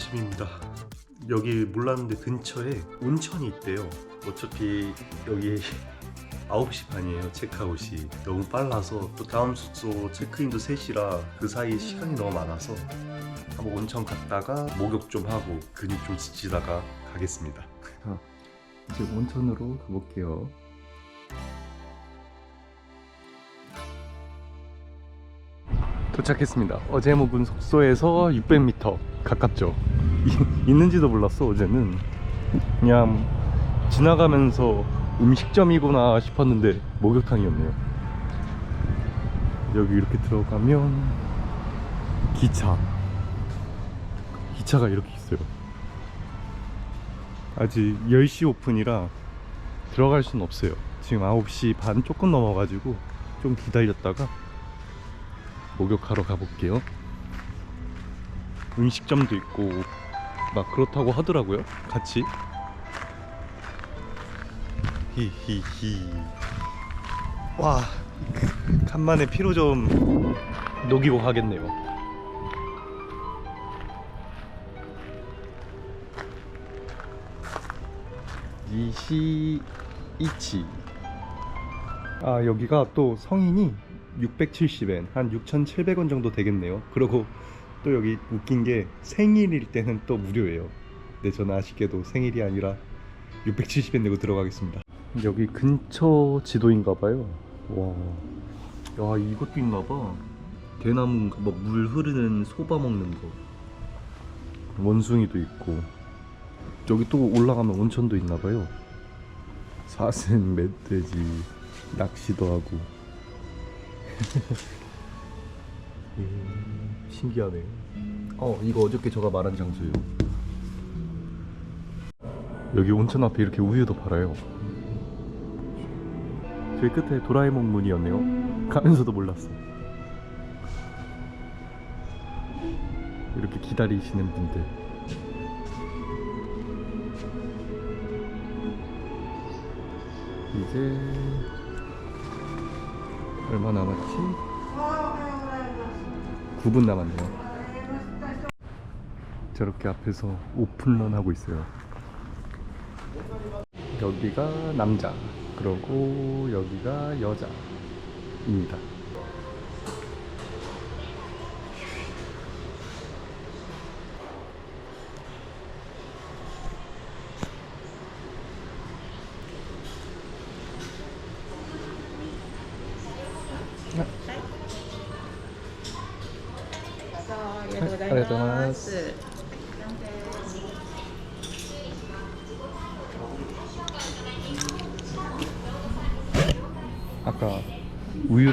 아침입니다. 여기 몰랐는데 근처에 온천이 있대요. 어차피 여기 9시 반이에요. 체크아웃이. 너무 빨라서 또 다음 숙소 체크인도 3시라 그 사이 시간이 너무 많아서 한번 온천 갔다가 목욕 좀 하고 근육 좀 지지다가 가겠습니다. 이제 온천으로 가볼게요. 도착했습니다. 어제 묵은 숙소에서 600m 가깝죠? 이- 있는지도 몰랐어 어제는. 그냥 지나가면서 음식점이구나 싶었는데 목욕탕이었네요. 여기 이렇게 들어가면 기차. 기차가 이렇게 있어요. 아직 10시 오픈이라 들어갈 순 없어요. 지금 9시 반 조금 넘어가지고 좀 기다렸다가 목욕하러 가볼게요. 음식점도 있고 막 그렇다고 하더라고요. 같이. 히히히. 와 간만에 피로 좀 녹이고 가겠네요. 니시이치. 아 여기가 또 성인이 670엔 한 6,700원 정도 되겠네요. 그리고 또 여기 웃긴 게 생일일 때는 또 무료예요. 근데 저는 아쉽게도 생일이 아니라 670엔 내고 들어가겠습니다. 여기 근처 지도인가 봐요. 와, 야 이것도 있나 봐. 대나무 뭐물 흐르는 소바 먹는 거. 원숭이도 있고. 여기 또 올라가면 온천도 있나 봐요. 사슴, 멧돼지, 낚시도 하고. 음, 신기하네 어 이거 어저께 제가 말한 장소예요. 여기 온천 앞에 이렇게 우유도 팔아요. 저기 끝에 도라에몽 문이었네요. 가면서도 몰랐어 이렇게 기다리시는 분들. 이제 얼마 남았지? 9분 남았네요 저렇게 앞에서 오픈런 하고 있어요. 여기가 남자 그리고 여기가 여자입니다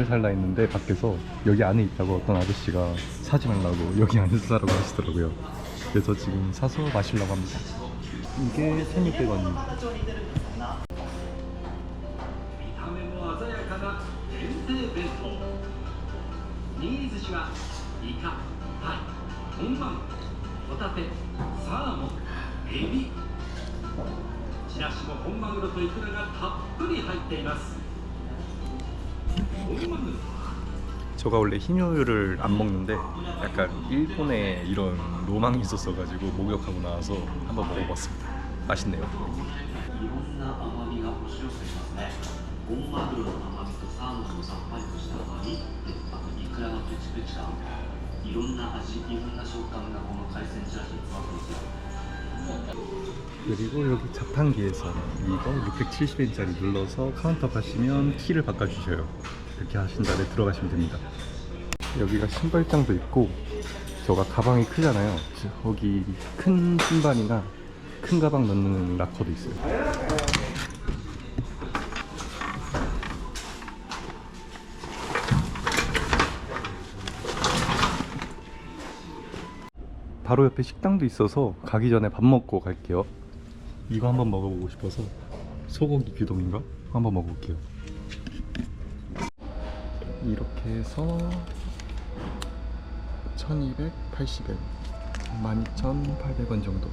우유를 살라 했는데 밖에서 여기 안에 있다고 어떤 아저씨가 사지 말라고 여기 안에서 사라고 하시더라고요 그래서 지금 사서 마시려고 합니다 이게 1600원입니다 見た目も鮮やかな限定弁当握り寿司はイカタイ本マグロホタテサーモンエビチラシも本マグロとイクラがたっぷり入っています本マグロ 제가 원래 흰우유를 안 먹는데 약간 일본에 이런 로망이 있었어가지고 목욕하고 나와서 한번 먹어봤습니다. 맛있네요 그리고 여기 자판기에서 이거 670엔짜리 눌러서 카운터 가시면 키를 바꿔주셔요. 이렇게 하신 다음에 들어가시면 됩니다. 여기가 신발장도 있고 저가 가방이 크잖아요. 거기 큰 신발이나 큰 가방 넣는 락커도 있어요 바로 옆에 식당도 있어서 가기 전에 밥 먹고 갈게요. 이거 한번 먹어보고 싶어서 소고기 규동인가? 한번 먹어볼게요. 이렇게 해서 1280엔 12,800원 정도.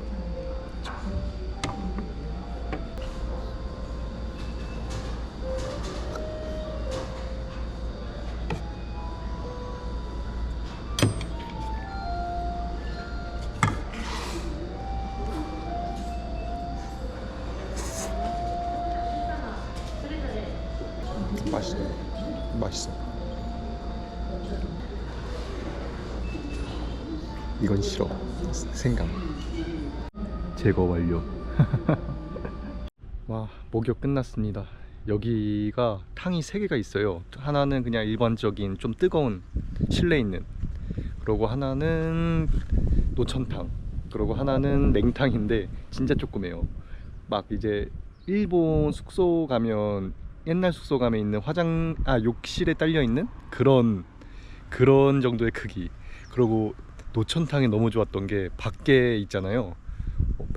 이건 싫어. 생강. 제거 완료. 와, 목욕 끝났습니다. 여기가 탕이 세 개가 있어요. 하나는 그냥 일반적인 좀 뜨거운 실내에 있는. 그리고 하나는 노천탕. 그리고 하나는 냉탕인데 진짜 조그매요. 막 이제 일본 숙소 가면 옛날 숙소 가면 있는 화장 아 욕실에 딸려 있는 그런 그런 정도의 크기. 그리고 노천탕이 너무 좋았던 게 밖에 있잖아요.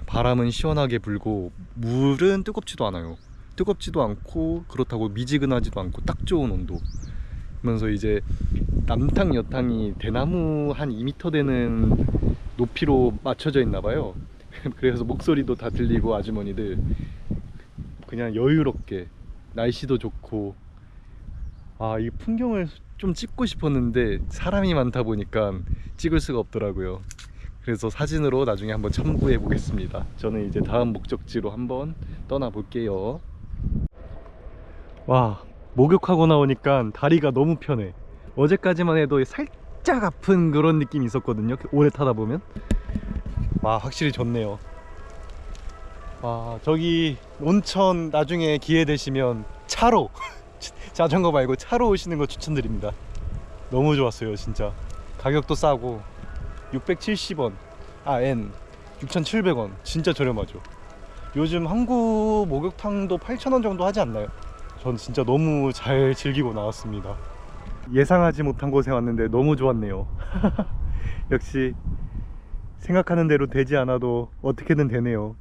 바람은 시원하게 불고 물은 뜨겁지도 않아요. 뜨겁지도 않고 그렇다고 미지근하지도 않고 딱 좋은 온도. 그러면서 이제 남탕 여탕이 대나무 한 2m 되는 높이로 맞춰져 있나 봐요. 그래서 목소리도 다 들리고 아주머니들 그냥 여유롭게 날씨도 좋고 아 이 풍경을 좀 찍고 싶었는데 사람이 많다 보니까 찍을 수가 없더라고요. 그래서 사진으로 나중에 한번 첨부해 보겠습니다. 저는 이제 다음 목적지로 한번 떠나 볼게요. 와 목욕하고 나오니까 다리가 너무 편해. 어제까지만 해도 살짝 아픈 그런 느낌이 있었거든요. 오래 타다 보면. 와 확실히 좋네요. 와 저기 온천 나중에 기회 되시면 차로 자전거 말고 차로 오시는 거 추천드립니다. 너무 좋았어요 진짜. 가격도 싸고 670원 아 N 6,700원 진짜 저렴하죠. 요즘 한국 목욕탕도 8,000원 정도 하지 않나요? 전 진짜 너무 잘 즐기고 나왔습니다. 예상하지 못한 곳에 왔는데 너무 좋았네요. 역시 생각하는 대로 되지 않아도 어떻게든 되네요.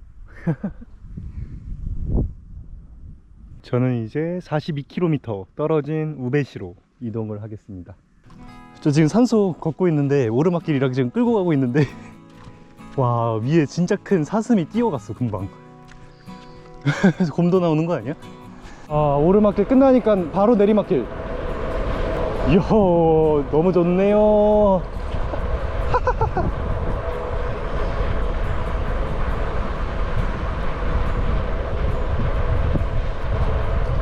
저는 이제 42km 떨어진 우베시로 이동을 하겠습니다. 저 지금 산소 걷고 있는데 오르막길이랑 지금 끌고 가고 있는데 와 위에 진짜 큰 사슴이 뛰어갔어 금방. 곰도 나오는 거 아니야? 아 오르막길 끝나니까 바로 내리막길. 이야 너무 좋네요.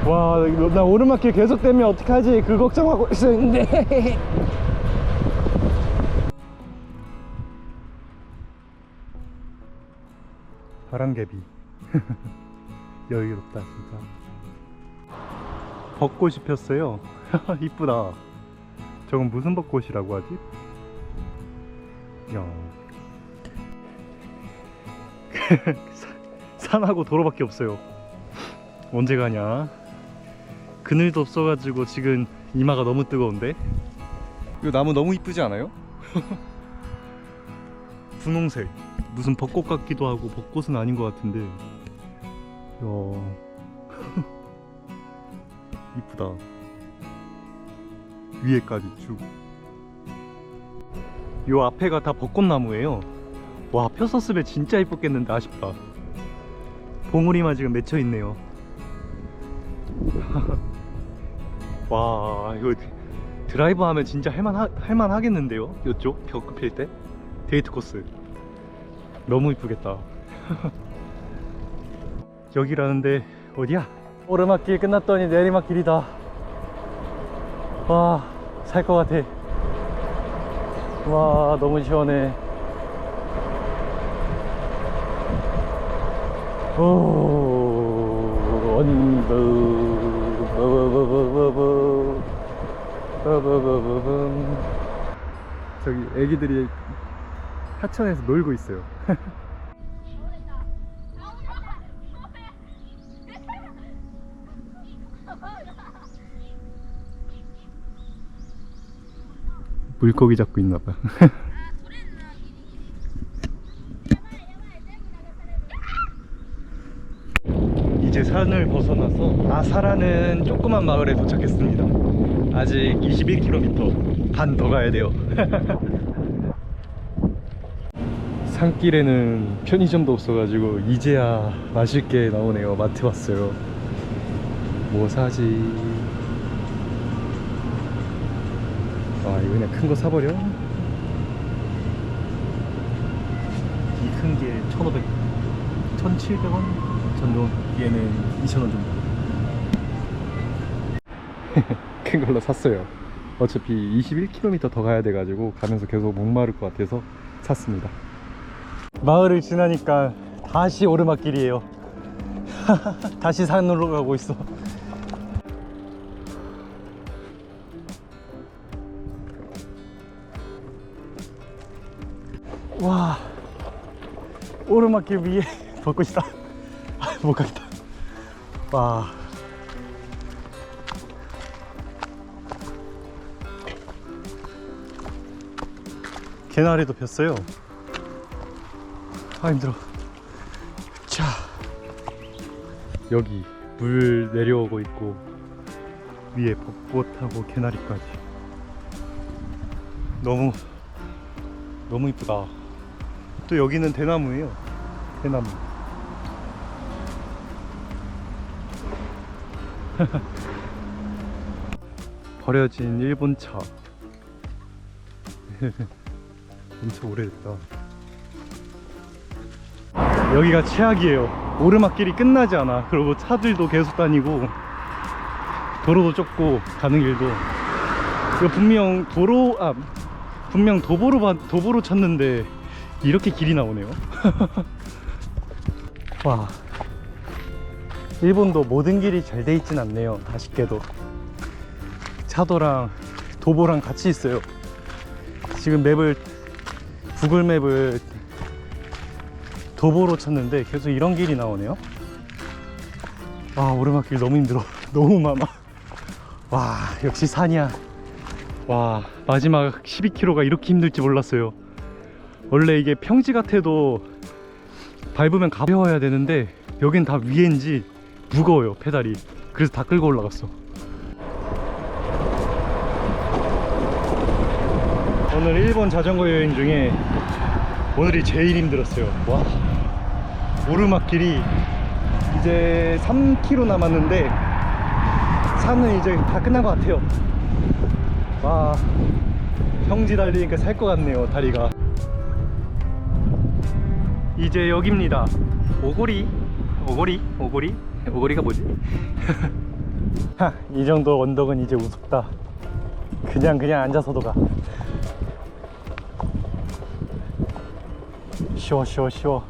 와, 나 오르막길 계속 되면 어떡하지? 그 걱정하고 있었는데. 바람개비. 여유롭다, 진짜. 벚꽃이 폈어요. 이쁘다. 저건 무슨 벚꽃이라고 하지? 야. 산- 산하고 도로밖에 없어요. 언제 가냐? 그늘도 없어가지고 지금 이마가 너무 뜨거운데? 이거 나무 너무 이쁘지 않아요? 분홍색. 무슨 벚꽃 같기도 하고 벚꽃은 아닌 것 같은데. 이야. 이쁘다. 위에까지 쭉요 앞에가 다 벚꽃나무예요. 와 폈었으면 진짜 이뻤겠는데 아쉽다. 봉우리만 지금 맺혀 있네요 와 이거 드라이브 하면 진짜 할만 할만 하겠는데요? 이쪽 벽필 때? 데이트 코스. 너무 이쁘겠다. 여기라는데 어디야? 오르막길 끝났더니 내리막길이다. 와 살 것 같아. 와 너무 시원해. 오 언 버버버버범 저기 애기들이 하천에서 놀고 있어요. 물고기 잡고 있나봐 이제 산을 벗어나서 아사라는 조그만 마을에 도착했습니다. 아직 21km 반 더 가야 돼요. 산길에는 편의점도 없어가지고 이제야 마실 게 나오네요. 마트 왔어요. 뭐 사지? 아 이거 그냥 큰 거 사버려? 이 큰 게 1,500, 1,700원? 전동 얘는 2,000원 정도 큰 걸로 샀어요. 어차피 21km 더 가야 돼가지고 가면서 계속 목마를 것 같아서 샀습니다. 마을을 지나니까 다시 오르막길이에요. 다시 산으로 가고 있어. 와, 오르막길 위에 벚꽃이다. 못 가겠다. 와. 개나리도 폈어요. 아 힘들어. 자 여기 물 내려오고 있고 위에 벚꽃하고 개나리까지 너무 너무 이쁘다. 또 여기는 대나무예요. 대나무. 버려진 일본 차. 엄청 오래됐다. 여기가 최악이에요. 오르막길이 끝나지 않아. 그리고 차들도 계속 다니고 도로도 좁고 가는 길도. 이거 분명 도로 아 분명 도보로 봐- 도보로 쳤는데 이렇게 길이 나오네요. 와. 일본도 모든 길이 잘 돼 있진 않네요. 아쉽게도. 차도랑 도보랑 같이 있어요. 지금 맵을 구글 맵을 도보로 쳤는데 계속 이런 길이 나오네요. 와 오르막길 너무 힘들어. 너무 많아. 와 역시 산이야. 와 마지막 12km가 이렇게 힘들지 몰랐어요. 원래 이게 평지 같아도 밟으면 가벼워야 되는데 여긴 다 위엔지 무거워요 페달이. 그래서 다 끌고 올라갔어. 오늘 일본 자전거 여행 중에 오늘이 제일 힘들었어요. 와. 오르막길이 이제 3km 남았는데 산은 이제 다 끝난 것 같아요. 와. 평지 달리니까 살 것 같네요, 다리가. 이제 여기입니다. 오고리. 오고리? 오고리? 오고리가 뭐지? 하, 이 정도 언덕은 이제 우습다. 그냥 그냥 앉아서도 가. 쉬워 쉬워 쉬워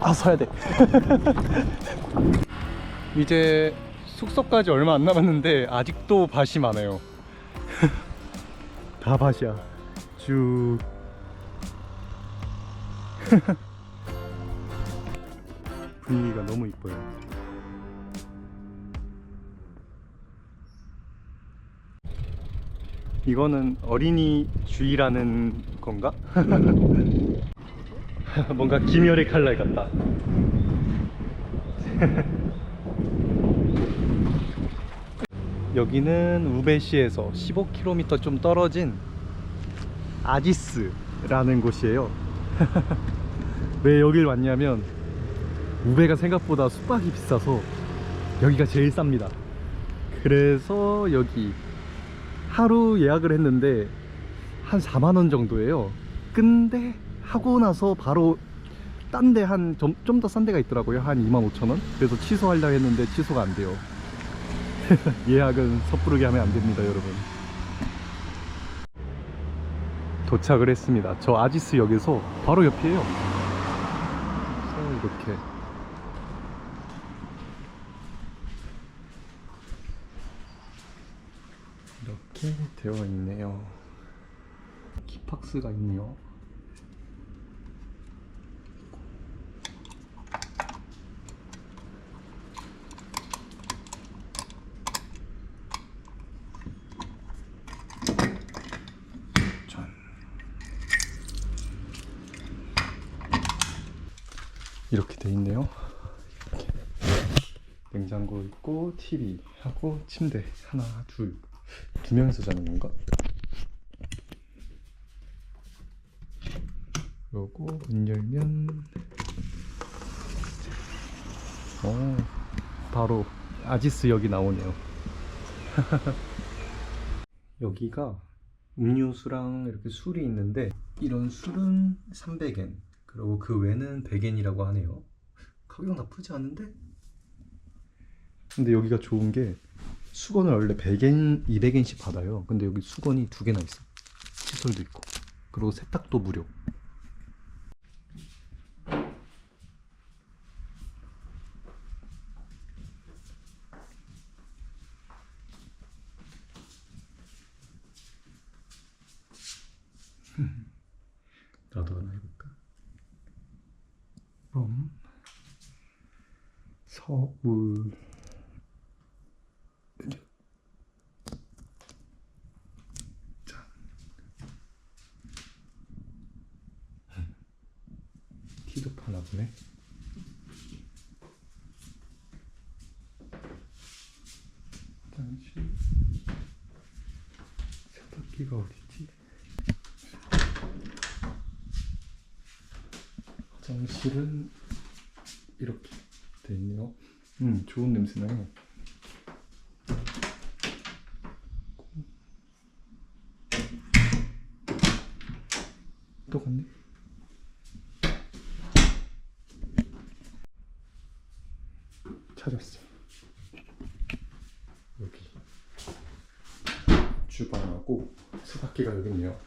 아 서야 돼 이제 숙소까지 얼마 안 남았는데 아직도 밭이 많아요 다 밭이야 쭉 분위기가 너무 이뻐요 이거는 어린이 주의라는 건가? 뭔가 김열의 칼날 같다. 여기는 우베시에서 15km 좀 떨어진 아지스라는 곳이에요. 왜 여길 왔냐면 우베가 생각보다 숙박이 비싸서 여기가 제일 쌉니다. 그래서 여기 하루 예약을 했는데 한 4만 원 정도예요. 근데 하고 나서 바로 딴 데 한 좀 더 싼 데가 있더라고요. 한 2만 5천 원. 그래서 취소하려 했는데 취소가 안 돼요. 예약은 섣부르게 하면 안 됩니다, 여러분. 도착을 했습니다. 저 아지스 역에서 바로 옆이에요. 이렇게 이렇게 되어 있네요. 키팍스가 있네요. 이렇게 돼 있네요. 이렇게. 냉장고 있고 TV 하고 침대 하나 둘 두 명이서 자는 건가? 요거 문 열면 어 바로 아지스 역이 나오네요. 여기가 음료수랑 이렇게 술이 있는데 이런 술은 300엔 그리고 그 외는 100엔이라고 하네요. 가격 나쁘지 않은데? 근데 여기가 좋은 게 수건을 원래 100엔, 200엔씩 받아요. 근데 여기 수건이 두 개나 있어. 칫솔도 있고. 그리고 세탁도 무료. 나도 하나 해볼까? 그럼 서울 짠 티도 파나 보네 화장실 세탁기가 어디지? 화장실은 이렇게 돼 있네요. 음, 좋은 냄새 나요. 똑같네. 찾았어. 여기 주방하고 세탁기가 여기 있네요.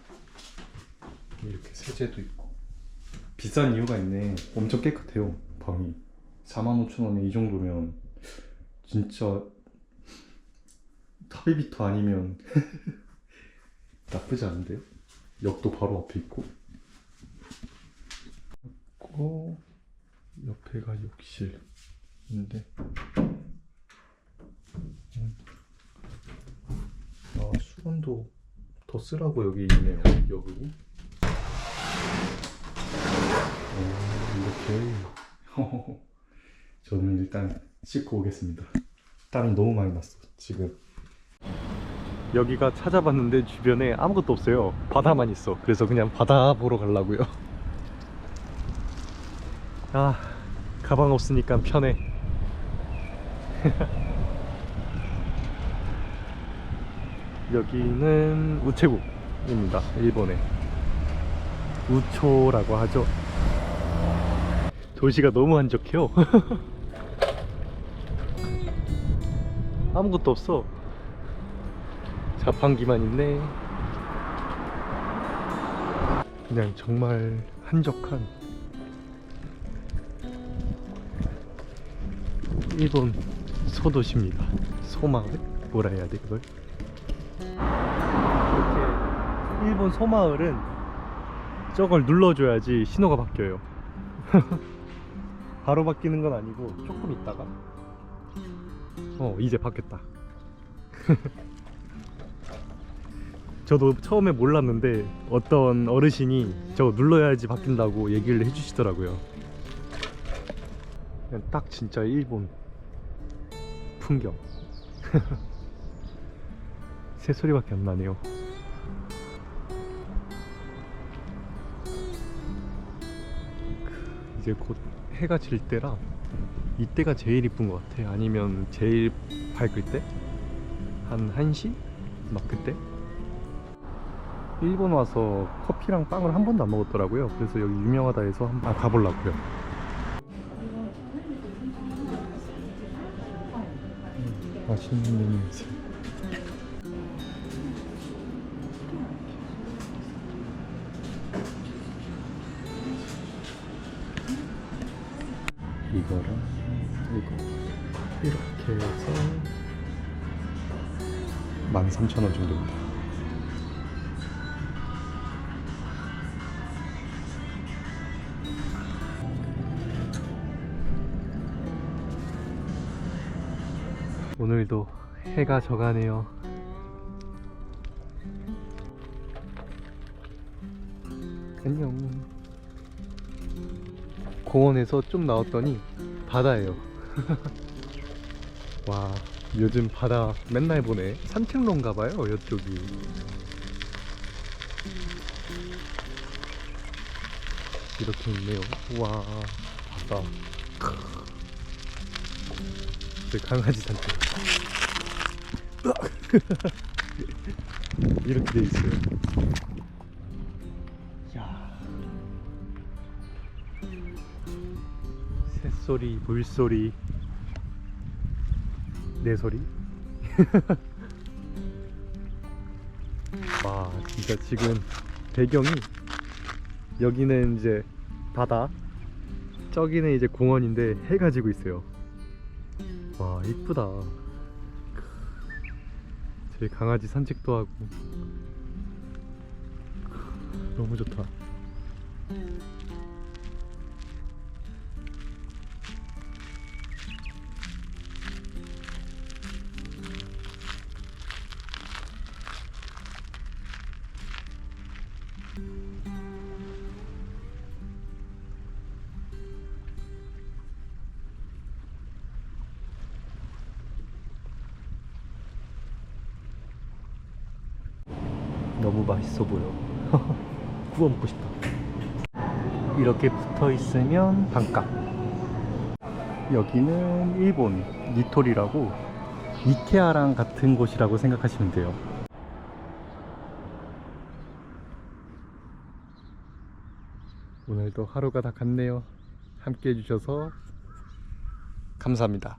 이렇게 세제도 있고. 비싼 이유가 있네. 엄청 깨끗해요. 방이. 45,000원에 이 정도면 진짜 타비비터 아니면 나쁘지 않은데요? 역도 바로 앞에 있고. 있고 옆에가 욕실인데. 음. 아 수건도 더 쓰라고 여기 있네요. 여기. 오, 이렇게. 저는 일단 씻고 오겠습니다. 땀이 너무 많이 났어, 지금. 여기가 찾아봤는데 주변에 아무것도 없어요. 바다만 있어. 그래서 그냥 바다 보러 가려고요. 아, 가방 없으니까 편해. 여기는 우체국입니다. 일본의. 우초라고 하죠. 도시가 너무 한적해요. 아무것도 없어. 자판기만 있네. 그냥 정말 한적한 일본 소도시입니다. 소마을? 뭐라 해야 돼 그걸? 이렇게 일본 소마을은 저걸 눌러줘야지 신호가 바뀌어요. 바로 바뀌는 건 아니고 조금 있다가 어 이제 바뀌었다. 저도 처음에 몰랐는데 어떤 어르신이 저거 눌러야지 바뀐다고 얘기를 해주시더라고요. 딱 진짜 일본 풍경. 새소리밖에 안 나네요. 이제 곧 해가 질 때라 이때가 제일 이쁜 것 같아. 아니면 제일 밝을 때? 한 1시? 막 그때? 일본 와서 커피랑 빵을 한 번도 안 먹었더라고요. 그래서 여기 유명하다 해서 한번 가보려고요. 음, 맛있는 냄새. 이거랑 이거 이렇게 해서 13,000원 정도입니다. 오늘도 해가 져가네요. 안녕. 공원에서 좀 나왔더니 바다예요. 와, 요즘 바다 맨날 보네. 산책로인 가 봐요, 이쪽이. 이렇게 있네요. 와, 바다. 크. 제 강아지 산책. 이렇게 돼 있어요. 야. 새소리, 물소리, 내 소리. 와, 진짜 지금 배경이 여기는 이제 바다, 저기는 이제 공원인데 해가 지고 있어요. 와, 이쁘다. 저희 강아지 산책도 하고 너무 좋다. 너무 맛있어 보여. 구워 먹고 싶다. 이렇게 붙어 있으면 반값. 여기는 일본 니토리라고 이케아랑 같은 곳이라고 생각하시면 돼요. 오늘도 하루가 다 갔네요. 함께 해주셔서 감사합니다.